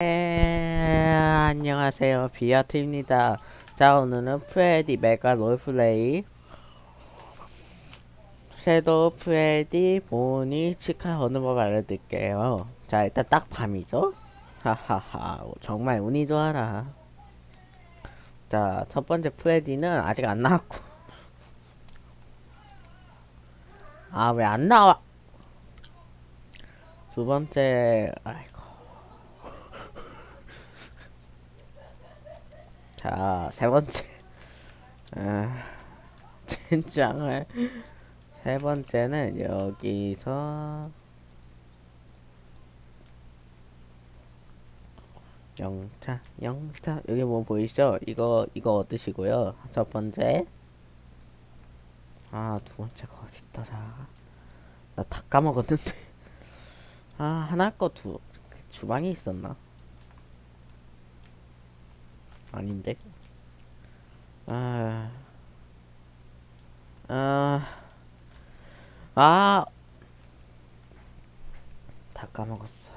네, 안녕하세요. 비아트입니다. 자, 오늘은 프레디 메가 롤플레이 섀도우 프레디 보니 치카 어느 법 알려드릴게요. 자, 일단 딱 밤이죠? 하하하, 정말 운이 좋아라. 자, 첫 번째 프레디는 아직 안 나왔고. 아, 왜 안 나와? 두 번째, 아이고. 자, 세 번째. 아, 젠장을. 세 번째는 여기서 영차, 영차. 여기 뭐 보이시죠? 이거, 이거 얻으시고요. 첫 번째. 아, 두 번째가 어딨더라. 나 다 까먹었는데. 아, 하나 거 두, 주방에 있었나? 아닌데? 아, 아, 아, 다 까먹었어.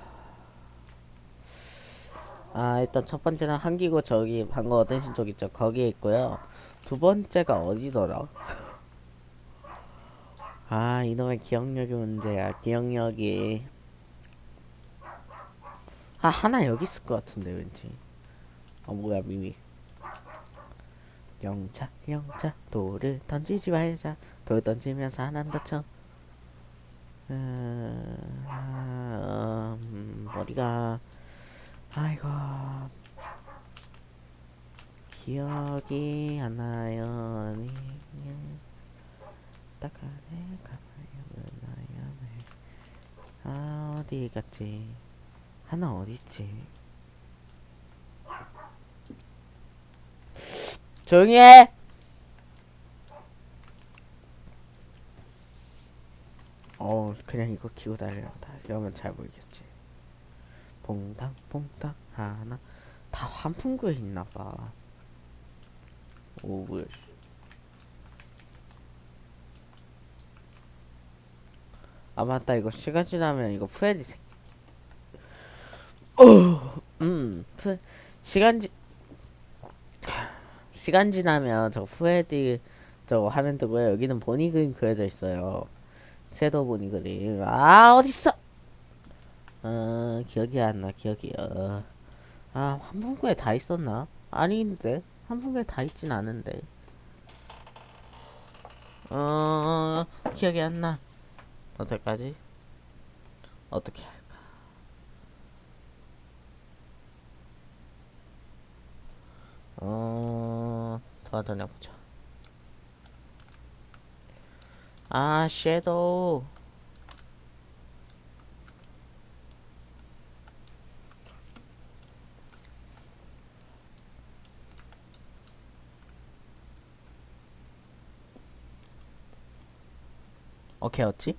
아, 일단 첫 번째는 한기고 저기 방금 얻으신 쪽 있죠? 거기에 있고요. 두 번째가 어디더라? 아, 이놈의 기억력이 문제야. 기억력이. 아, 하나 여기 있을 것 같은데, 왠지. 어 뭐야 미미. 영차 영차 돌을 던지지 말자. 돌 던지면 사람 다쳐. 음, 아, 음, 머리가 아이고. 기억이 안 나요. 딱하네 가만히 나야 아 어디 갔지? 하나 어디 있지 조용히 해! 어, 그냥 이거 키고 다녀다. 이러면 잘 보이겠지. 봉당, 봉당, 하나. 다 환풍구에 있나봐. 오, 뭐야, 씨. 아, 맞다. 이거 시간 지나면 이거 프레디 생, 어, 음, 프, 시간 지, 시간 지나면 저 프레디 저거 하는 데고요. 여기는 보니 그림 그려져 있어요. 섀도우 보니 그림. 아 어딨어? 어 기억이 안 나. 기억이 어. 아 한풍구에 다 있었나? 아닌데 한풍구에 다 있진 않은데. 어 기억이 안 나. 어떡하지? 어떻게 할까? 어, 도와다녀보자. 아, 섀도우. 오케이, 어찌?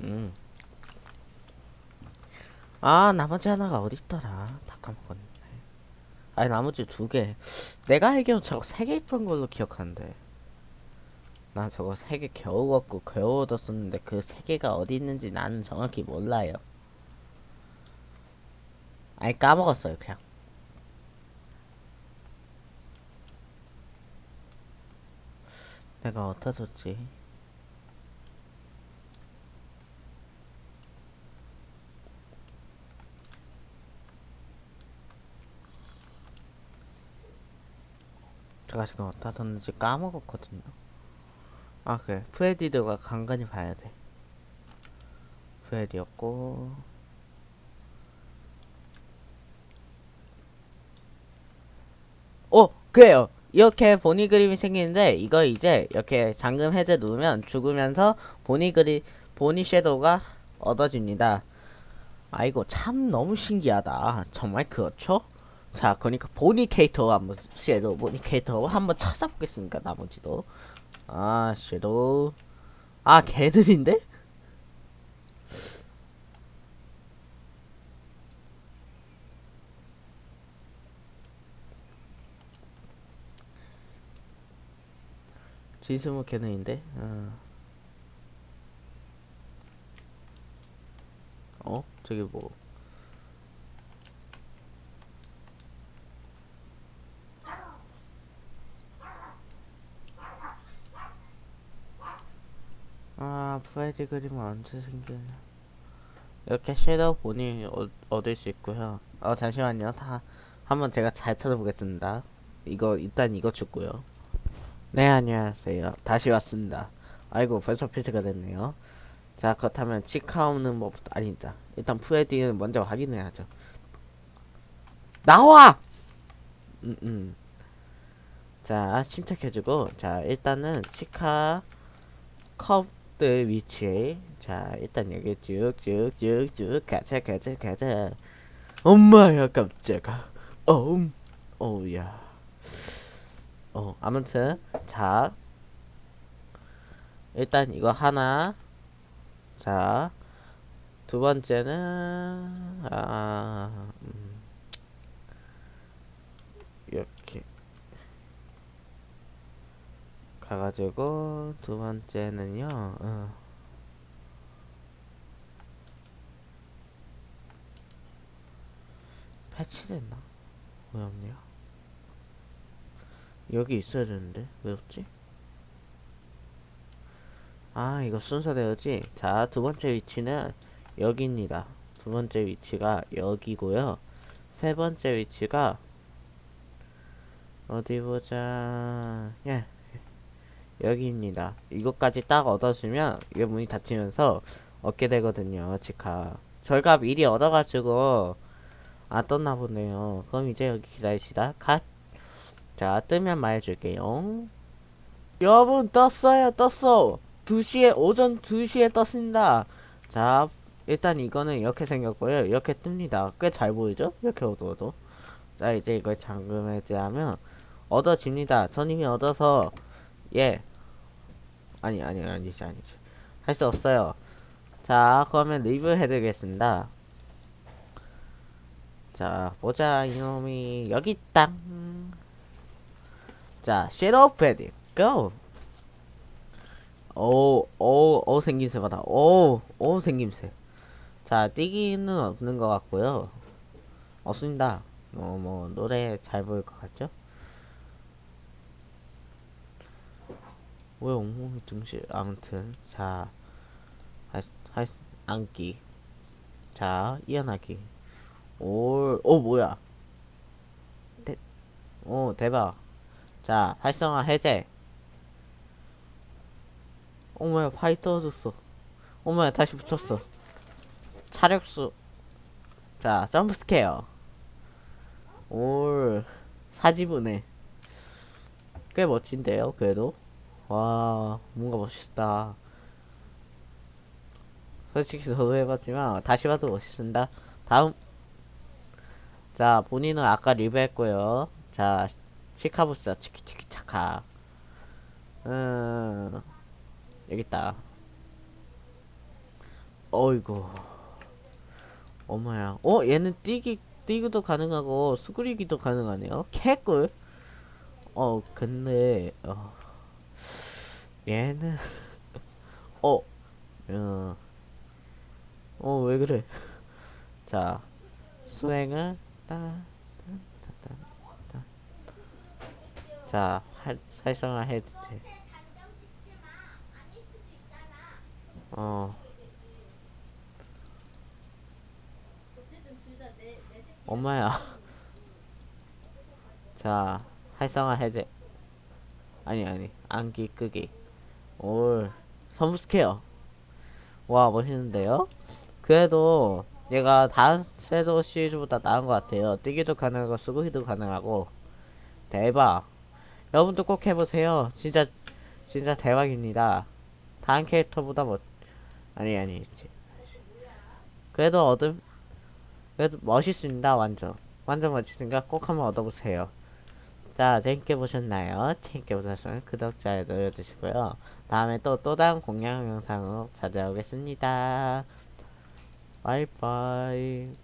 음. 아, 나머지 하나가 어딨더라. 다 까먹었네. 아니, 나머지 두 개. 내가 알기로 저거 세 개 있던 걸로 기억하는데. 나 저거 세 개 겨우 얻고 겨우 얻었었는데 그 세 개가 어디 있는지 나는 정확히 몰라요. 아니, 까먹었어요, 그냥. 내가 어디다 뒀지? 제가 지금 어디다 뒀는지 까먹었거든요. 아 그래 프레디드가 간간히 봐야 돼. 프레디였고 오 그래요. 이렇게 보니 그림이 생기는데 이거 이제 이렇게 잠금 해제 누르면 죽으면서 보니 그리 보니 섀도우가 얻어집니다. 아이고 참 너무 신기하다. 정말 그렇죠? 자, 그러니까 보니케이터 한번 섀도우 보니케이터 한번 찾아보겠습니다. 나머지도 아 섀도우 아 걔들인데? 지수무 걔들인데? 어. 어? 저기 뭐 아, 프레디 그림은 언제 생기냐. 이렇게 섀도우 본이 얻, 얻을 수 있고요. 어, 잠시만요. 다, 한번 제가 잘 찾아보겠습니다. 이거, 일단 이거 죽고요. 네, 안녕하세요. 다시 왔습니다. 아이고, 벌써 필드가 됐네요. 자, 그렇다면 치카오는 뭐, 아니다. 일단 프레디는 먼저 확인해야죠. 나와! 음, 음. 자, 침착해주고, 자, 일단은 치카, 컵 들 위치에. 자 일단 여기 쭉쭉쭉쭉 가자 가자 가자. 엄마야 깜짝아. 어음 어우야. 어 아무튼 자. 일단 이거 하나. 자 두 번째는 아 음, 이렇게 가가지고 두 번째는요. 어. 패치됐나? 왜 없냐? 여기 있어야 되는데 왜 없지? 아 이거 순서대로지. 자 두 번째 위치는 여기입니다. 두 번째 위치가 여기고요. 세 번째 위치가 어디 보자. 예, 여기입니다. 이것까지 딱 얻어주면 이 문이 닫히면서 얻게 되거든요. 치카. 저희가 미리 얻어가지고 안 떴나 보네요. 그럼 이제 여기 기다리시다. 갓. 자 뜨면 말해줄게요. 여러분 떴어요. 떴어. 2시에 오전 2시에 떴습니다. 자 일단 이거는 이렇게 생겼고요. 이렇게 뜹니다. 꽤 잘 보이죠? 이렇게 얻어도. 자 이제 이걸 잠금 해제하면 얻어집니다. 전 이미 얻어서 예. 아니, 아니, 아니지, 아니지. 할 수 없어요. 자, 그러면 리뷰 해드리겠습니다. 자, 보자, 이놈이. 여기 있다. 자, 섀도우 패딩, 고! 오, 오, 오, 생김새 봐라. 오, 오, 생김새. 자, 뛰기는 없는 것 같고요. 없습니다. 어, 뭐, 노래 잘 보일 것 같죠? 왜 온몸이 등실? 아무튼 자 할, 할, 안기. 자 이어나기. 올오 뭐야? 대, 오 대박. 자 활성화 해제. 어머야 파이 떨어졌어. 어머야 다시 붙였어. 차력수. 자 점프 스케어. 올 사지분해. 꽤 멋진데요 그래도 와 뭔가 멋있다. 솔직히 저도 해봤지만 다시 봐도 멋있습니다. 다음. 자 본인은 아까 리뷰했고요. 자 치카부스 치키치키 차카. 음 여깄다. 어이구. 어머야. 어 얘는 뛰기 뛰기도 가능하고 수그리기도 가능하네요. 개꿀. 어 근데 어 얘는 어, 어, 어, 왜 그래? 자, 수행은 따, 따, 따, 따. 자, 활, 활성화 해도 돼. 어, 엄마야. 자, 활성화 해제. 아니 아니, 안기 끄기. 올 선부 스퀘어 와 멋있는데요? 그래도 얘가 다른 섀도우 시리즈보다 나은 것 같아요. 뛰기도 가능하고 쓰고기도 가능하고. 대박. 여러분도 꼭 해보세요. 진짜 진짜 대박입니다. 다른 캐릭터보다 멋 아니 아니 그래도 얻음 그래도 멋있습니다 완전. 완전 멋있으니까 꼭 한번 얻어보세요 자 재밌게 보셨나요? 재밌게 보셨으면 구독, 좋아요 눌러주시고요 다음에 또 또 다른 공략 영상으로 찾아오겠습니다. 바이바이.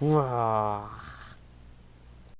우와.